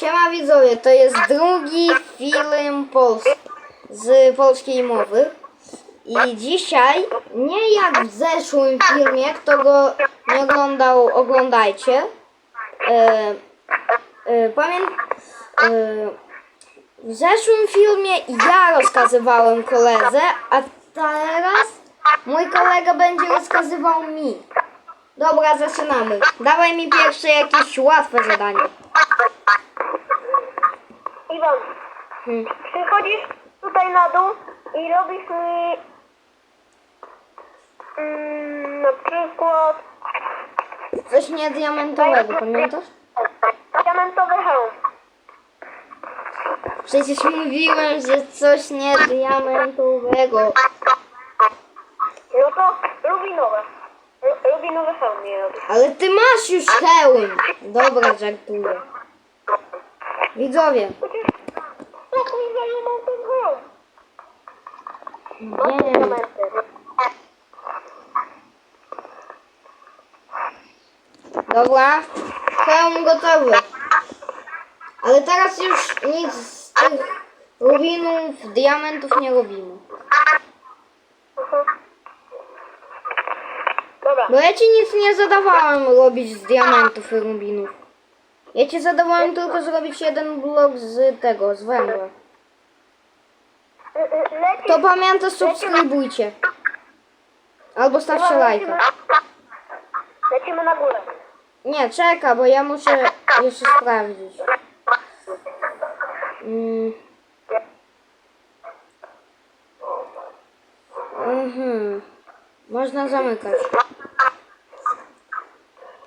Siema widzowie, to jest drugi film pols z polskiej mowy. I dzisiaj, nie jak w zeszłym filmie, kto go nie oglądał, oglądajcie. E, e, pamię... e, w zeszłym filmie ja rozkazywałem koledze, a teraz mój kolega będzie rozkazywał mi. Dobra, zaczynamy. Dawaj mi pierwsze jakieś łatwe zadanie. Iwan, Hmm. przychodzisz tutaj na dół i robisz mi mm, na przykład Coś nie diamentowego, pamiętasz? diamentowy hełm. Przecież mówiłem, że coś nie diamentowego. No to rubinowe. Ru- Rubinowy hełm mi robisz. Ale ty masz już hełm. Dobra, żartuję. Widzowie. Kurwa, ja hełm. Mam Nie. diamenty. Dobra. Hełm gotowy. Ale teraz już nic z tych rubinów, diamentów nie robimy. Dobra, Bo ja ci nic nie zadawałem robić z diamentów i rubinów. Ja ci zadawałem tylko zrobić jeden blok z tego, z węgla. To pamiętaj, subskrybujcie. Albo stawcie lajka. Lecimy na górę. Nie, czeka, bo ja muszę jeszcze sprawdzić. Mm. Mhm. Można zamykać.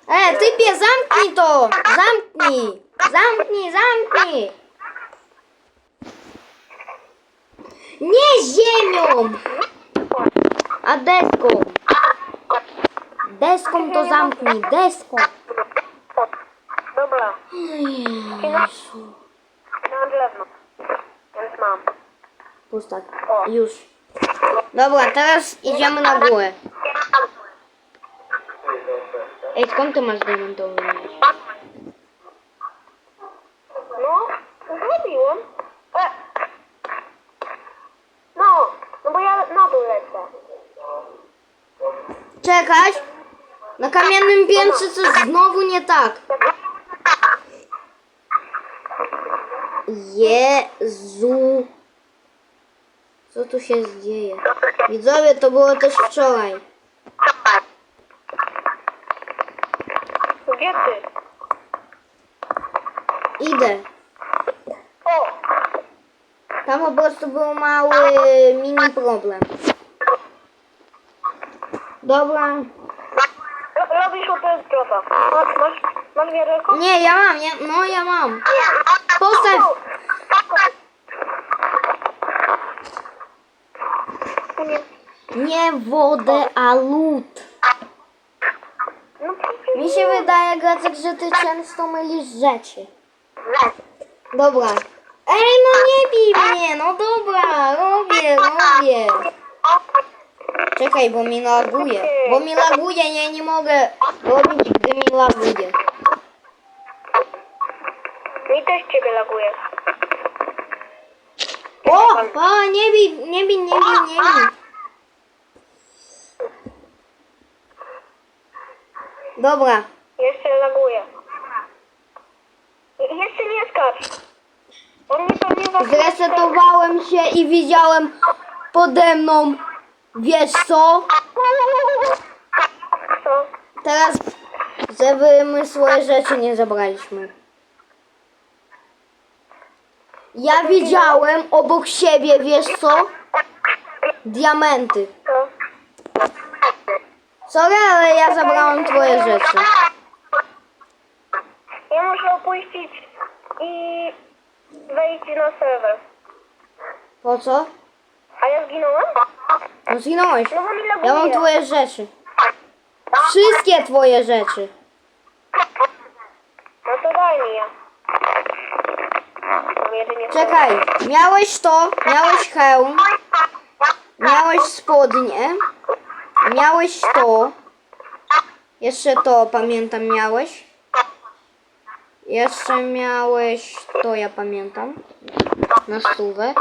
E, typie, zamknij to! Zamknij! Zamknij, zamknij! Nie ziemią! A deską! Deską to zamknij, deską! Dobra, Jezu. mam drewno. Więc mam. Pustak. Już. Dobra, teraz idziemy na górę. Ej, skąd ty masz diamentowy miecz? No, zrobiłem. E! No, no bo ja na dół lecę. Czekać! Na kamiennym piętrze coś znowu nie tak. Jezu. Co tu się dzieje? Widzowie, to było też wczoraj. Gdzie ty? Idę. Tam po prostu był mały mini problem. Dobra. Ro- Robisz dropa. Masz, masz, masz wiaderko? Nie, ja mam, ja, no ja mam. Postaw. Nie. Wodę, a lód. Mi się wydaje, Gacek, że ty często mylisz rzeczy. Dobra. Ej, no nie bij mnie, no dobra, robię, robię. Czekaj, bo mi laguje. Bo mi laguje, ja nie mogę robić, gdy mi laguje. Mi też ciebie laguje. O, o, nie bij, nie bij, nie bij, nie bij. Dobra, Jeszcze laguje. Jeszcze nie skacz. On za zresetowałem się i widziałem pode mną, wiesz co? Co? Teraz, żeby my swoje rzeczy nie zabraliśmy. Ja widziałem obok siebie, wiesz co? Diamenty. Co? Sorry, ale ja zabrałem twoje rzeczy. Ja muszę opuścić i wejść na serwer. Po co? A ja zginąłem? No zginąłeś. No bo mi laguje. Ja mam twoje rzeczy. Wszystkie twoje rzeczy. No to daj mi je. Mam jedynie Czekaj, miałeś to, miałeś hełm, miałeś spodnie, miałeś to, jeszcze to pamiętam miałeś. Jeszcze miałeś, to ja pamiętam, na stówę.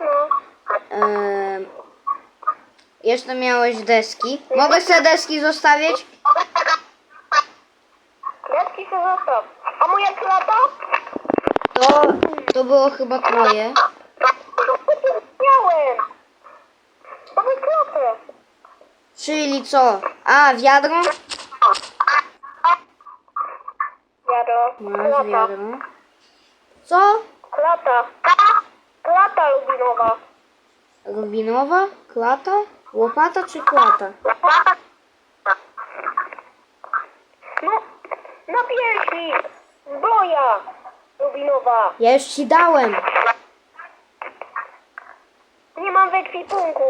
No. Ehm, jeszcze miałeś deski. Mogę sobie deski zostawić? Deski się zostaw. A moja klata? To, to było chyba twoje. Miałem. Mamy klatę. Czyli co? A, wiadro? Wiadro. Masz Klata. wiadro. Co? Klata. Klata lubinowa. Rubinowa? Klata? Łopata czy klata? No, na piersi. Zbroja. Lubinowa. Ja już ci dałem. Nie mam w ekwipunku.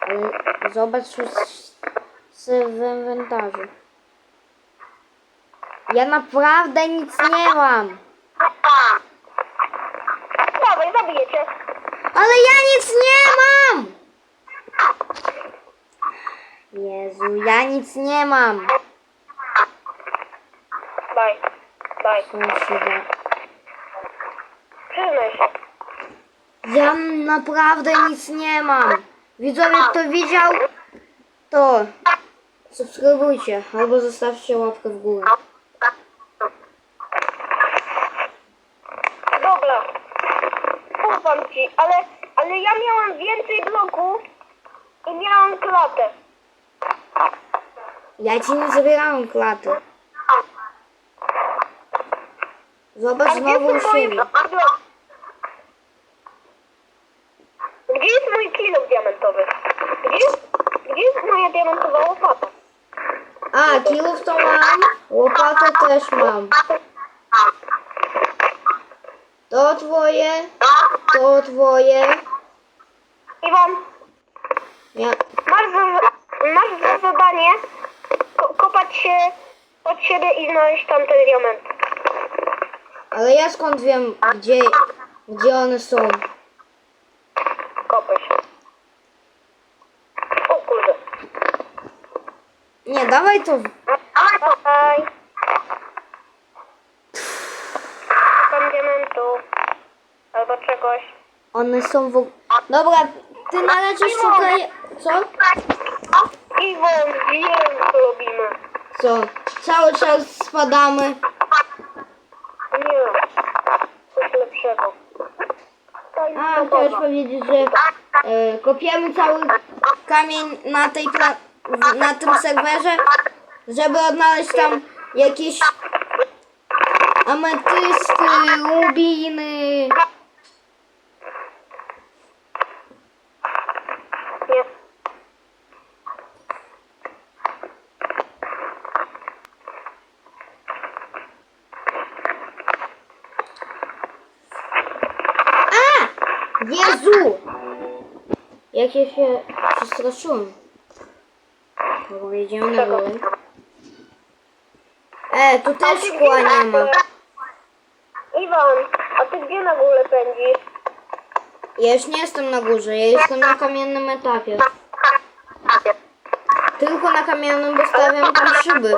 Ale Zobacz s- s- w inwentarzu. Ja naprawdę nic nie mam. Dawaj, zabijecie. Ale ja nic nie mam! Jezu, ja nic nie mam. Daj. Daj. Co się da? Przyznaj się. Ja naprawdę nic nie mam. Widzowie, kto widział, to subskrybujcie albo zostawcie łapkę w górę. Dobra. Ufam ci, ale, miałem więcej bloków i miałem klatę. Ja ci nie zabierałem klaty. Zobacz A gdzie znowu są moje siebie. bloki? Gdzie jest mój kilo diamentowy? Gdzie, gdzie jest moja diamentowa łopata? A, kilów to mam, łopatę też mam. To twoje, to twoje. Masz za, masz za zadanie ko kopać się pod siebie i znaleźć tamten diament. ale ja skąd wiem, gdzie, gdzie one są? Kopać. O kurde. Nie, dawaj to. Dawaj. Tam diamentu. Albo czegoś. One są w... Dobra, ty na razie szukaj... Co? Iwon, wiem co robimy. Co? Cały czas spadamy. Nie. Coś lepszego. Daj A, chciałeś powiedzieć, że e, kopiemy cały kamień na tej pla- w- na tym serwerze, żeby odnaleźć tam jakieś ametysty, rubiny. Nie. A! Jezu! Jak ja się przestraszyłem. Idziemy na górę. E, tu też szkła nie ma. Iwan, a ty gdzie na górę pędzisz? Ja już nie jestem na górze, ja jestem na kamiennym etapie. Tylko na kamiennym, bo stawiam tam szyby.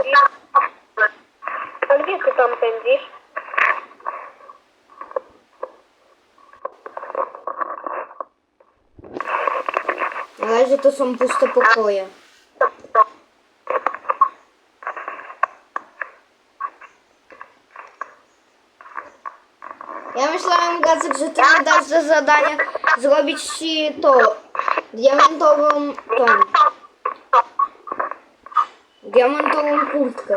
A gdzie ty tam pędzisz? Na razie to są puste pokoje. Ja myślałem, Gacek, że ty mi dasz za zadanie zrobić ci to, diamentową tą, diamentową kurtkę.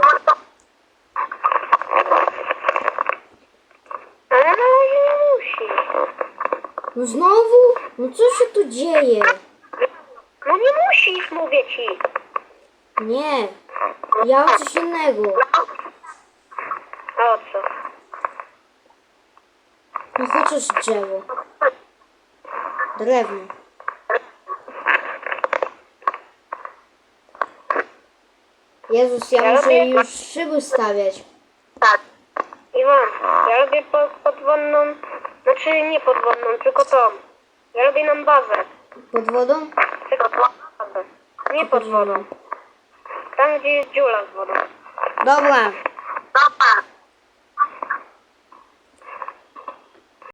No znowu? No co się tu dzieje? No nie musisz, mówię ci. Nie, ja o coś innego. A o co? No chociaż drzewo. Drewno. Jezus, ja muszę już szyby stawiać. Iwan, ja robię po, podwodną, znaczy nie podwodną, tylko tą. Ja robię nam bazę. Pod wodą? Tylko bazę. Nie pod wodą. Tam, gdzie jest dziura z wodą. Dobra, Papa.